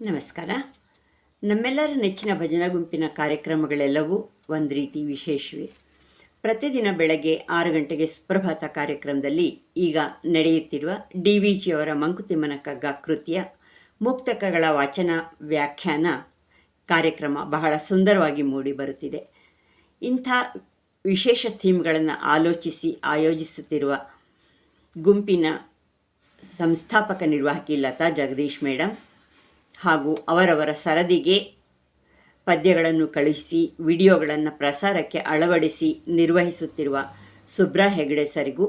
ನಮಸ್ಕಾರ. ನಮ್ಮೆಲ್ಲರ ನೆಚ್ಚಿನ ಭಜನಾ ಗುಂಪಿನ ಕಾರ್ಯಕ್ರಮಗಳೆಲ್ಲವೂ ಒಂದು ರೀತಿ ವಿಶೇಷವೇ. ಪ್ರತಿದಿನ ಬೆಳಗ್ಗೆ ಆರು ಗಂಟೆಗೆ ಸುಪ್ರಭಾತ ಕಾರ್ಯಕ್ರಮದಲ್ಲಿ ಈಗ ನಡೆಯುತ್ತಿರುವ ಡಿ ವಿ ಜಿಯವರ ಮಂಕುತಿಮ್ಮನ ಕಗ್ಗ ಕೃತಿಯ ಮುಕ್ತಕಗಳ ವಾಚನ ವ್ಯಾಖ್ಯಾನ ಕಾರ್ಯಕ್ರಮ ಬಹಳ ಸುಂದರವಾಗಿ ಮೂಡಿ ಬರುತ್ತಿದೆ. ಇಂಥ ವಿಶೇಷ ಥೀಮ್ಗಳನ್ನು ಆಲೋಚಿಸಿ ಆಯೋಜಿಸುತ್ತಿರುವ ಗುಂಪಿನ ಸಂಸ್ಥಾಪಕ ನಿರ್ವಾಹಕಿ ಲತಾ ಜಗದೀಶ್ ಮೇಡಮ್ ಹಾಗೂ ಅವರವರ ಸರದಿಗೆ ಪದ್ಯಗಳನ್ನು ಕಳುಹಿಸಿ ವಿಡಿಯೋಗಳನ್ನು ಪ್ರಸಾರಕ್ಕೆ ಅಳವಡಿಸಿ ನಿರ್ವಹಿಸುತ್ತಿರುವ ಸುಬ್ರಾ ಹೆಗಡೆ ಸರಿಗೂ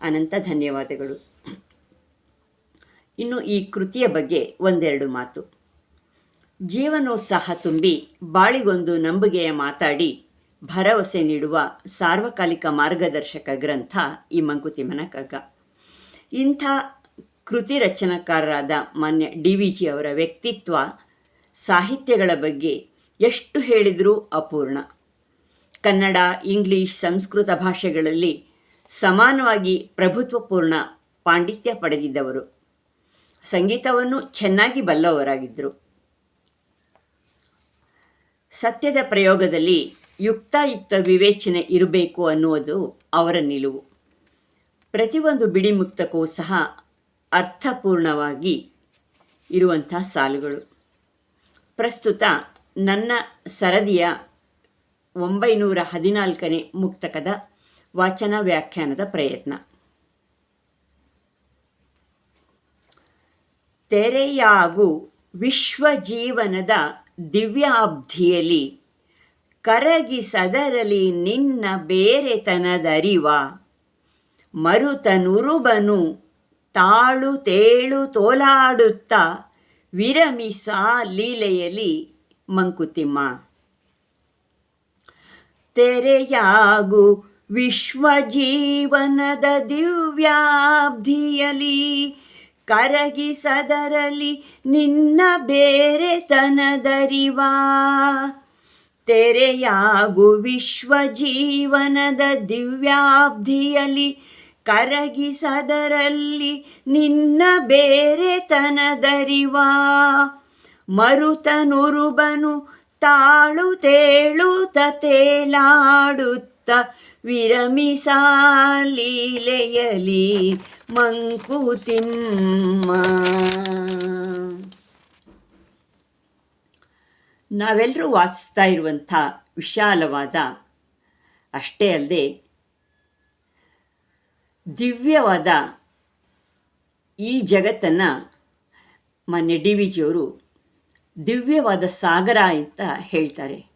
ಅನಂತ ಧನ್ಯವಾದಗಳು. ಇನ್ನು ಈ ಕೃತಿಯ ಬಗ್ಗೆ ಒಂದೆರಡು ಮಾತು. ಜೀವನೋತ್ಸಾಹ ತುಂಬಿ ಬಾಳಿಗೊಂದು ನಂಬುಗೆಯ ಮಾತಾಡಿ ಭರವಸೆ ನೀಡುವ ಸಾರ್ವಕಾಲಿಕ ಮಾರ್ಗದರ್ಶಕ ಗ್ರಂಥ ಈ ಮಂಕುತಿಮ್ಮನ ಕಗ್ಗ. ಇಂಥ ಕೃತಿ ರಚನಾಕಾರರಾದ ಮಾನ್ಯ ಡಿ ವಿ ಜಿ ಅವರ ವ್ಯಕ್ತಿತ್ವ, ಸಾಹಿತ್ಯಗಳ ಬಗ್ಗೆ ಎಷ್ಟು ಹೇಳಿದರೂ ಅಪೂರ್ಣ. ಕನ್ನಡ, ಇಂಗ್ಲಿಷ್, ಸಂಸ್ಕೃತ ಭಾಷೆಗಳಲ್ಲಿ ಸಮಾನವಾಗಿ ಪ್ರಭುತ್ವಪೂರ್ಣ ಪಾಂಡಿತ್ಯ ಪಡೆದಿದ್ದವರು. ಸಂಗೀತವನ್ನು ಚೆನ್ನಾಗಿ ಬಲ್ಲವರಾಗಿದ್ದರು ಸತ್ಯದ ಪ್ರಯೋಗದಲ್ಲಿ ಯುಕ್ತಾಯುಕ್ತ ವಿವೇಚನೆ ಇರಬೇಕು ಅನ್ನುವುದು ಅವರ ನಿಲುವು. ಪ್ರತಿಯೊಂದು ಬಿಡಿಮುಕ್ತಕ್ಕೂ ಸಹ ಅರ್ಥಪೂರ್ಣವಾಗಿ ಇರುವಂಥ ಸಾಲುಗಳು. ಪ್ರಸ್ತುತ ನನ್ನ ಸರದಿಯ ಒಂಬೈನೂರ ಹದಿನಾಲ್ಕನೇ ಮುಕ್ತಕದ ವಾಚನ ವ್ಯಾಖ್ಯಾನದ ಪ್ರಯತ್ನ. ತೆರೆಯಾಗು ವಿಶ್ವಜೀವನದ ದಿವ್ಯಾಬ್ಧಿಯಲ್ಲಿ ಕರಗಿಸದರಲಿ ನಿನ್ನ ಬೇರೆತನದರಿವ ಮರುತನುರುಬನು ತಾಳು ತೇಳು ತೋಲಾಡುತ್ತ ವಿರಮಿಸ ಲೀಲೆಯಲ್ಲಿ ಮಂಕುತಿಮ್ಮ. ತೆರೆಯಾಗು ವಿಶ್ವಜೀವನದ ದಿವ್ಯಾಬ್ಧಿಯಲಿ, ಕರಗಿಸದರಲಿ ನಿನ್ನ ಬೇರೆ ತನದರಿವಾ ತೆರೆಯಾಗು ವಿಶ್ವಜೀವನದ ದಿವ್ಯಾಬ್ಧಿಯಲಿ ಕರಗಿಸದರಲ್ಲಿ ನಿನ್ನ ಬೇರೆ ತನದರಿವ ಮರುತನುರುಬನು ತಾಳು ತೇಳು ತೇಲಾಡುತ್ತ ವಿರಮಿಸಾಲೀಲೆಯಲಿ ಮಂಕುತಿಮ್ಮ ನಾವೆಲ್ಲರೂ ವಾಸಿಸ್ತಾ ಇರುವಂಥ ವಿಶಾಲವಾದ, ಅಷ್ಟೇ ಅಲ್ಲದೆ ದಿವ್ಯವಾದ ಈ ಜಗತ್ತನ್ನು ಮಾನ್ಯ ಡಿ ವಿ ಜಿಯವರು ದಿವ್ಯವಾದ ಸಾಗರ ಅಂತ ಹೇಳ್ತಾರೆ.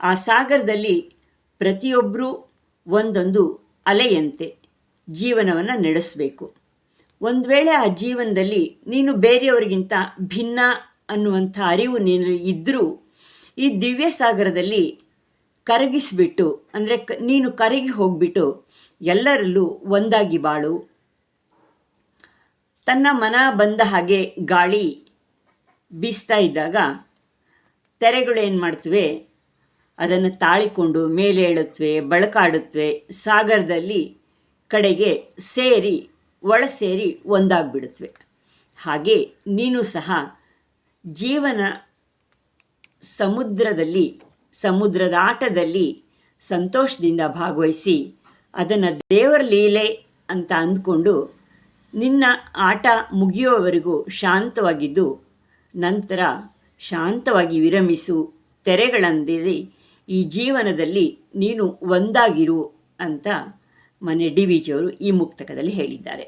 ಆ ಸಾಗರದಲ್ಲಿ ಪ್ರತಿಯೊಬ್ಬರೂ ಒಂದೊಂದು ಅಲೆಯಂತೆ ಜೀವನವನ್ನು ನಡೆಸಬೇಕು. ಒಂದು ವೇಳೆ ಆ ಜೀವನದಲ್ಲಿ ನೀನು ಬೇರೆಯವರಿಗಿಂತ ಭಿನ್ನ ಅನ್ನುವಂಥ ಅರಿವು ನೀನು ಇದ್ದರೂ ಈ ದಿವ್ಯ ಸಾಗರದಲ್ಲಿ ಕರಗಿಸಿಬಿಟ್ಟು, ಅಂದರೆ ಕ, ನೀನು ಕರಗಿ ಹೋಗಿಬಿಟ್ಟು ಎಲ್ಲರಲ್ಲೂ ಒಂದಾಗಿ ಬಾಳು. ತನ್ನ ಮನ ಬಂದ ಹಾಗೆ ಗಾಳಿ ಬೀಸ್ತಾ ಇದ್ದಾಗ ತೆರೆಗಳು ಏನು ಮಾಡ್ತವೆ? ಅದನ್ನು ತಾಳಿಕೊಂಡು ಮೇಲೆ ಏಳುತ್ತವೆ ಬಳಕಾಡುತ್ತವೆ ಸಾಗರದಲ್ಲಿ ಕಡೆಗೆ ಸೇರಿ, ಒಳ ಸೇರಿ ಒಂದಾಗ್ಬಿಡುತ್ತವೆ ಹಾಗೆ ನೀನು ಸಹ ಜೀವನ ಸಮುದ್ರದಲ್ಲಿ ಸಮುದ್ರದ ಆಟದಲ್ಲಿ ಸಂತೋಷದಿಂದ ಭಾಗವಹಿಸಿ, ಅದನ್ನು ದೇವರ ಲೀಲೆ ಅಂತ ಅಂದ್ಕೊಂಡು ನಿನ್ನ ಆಟ ಮುಗಿಯುವವರೆಗೂ ಶಾಂತವಾಗಿದ್ದು, ನಂತರ ಶಾಂತವಾಗಿ ವಿರಮಿಸು ತೆರೆಗಳಂದಿರಿ ಈ ಜೀವನದಲ್ಲಿ ನೀನು ಒಂದಾಗಿರು ಅಂತ ಮನೆ ಡಿ ವಿಜಿಯವರು ಈ ಮುಕ್ತಕದಲ್ಲಿ ಹೇಳಿದ್ದಾರೆ.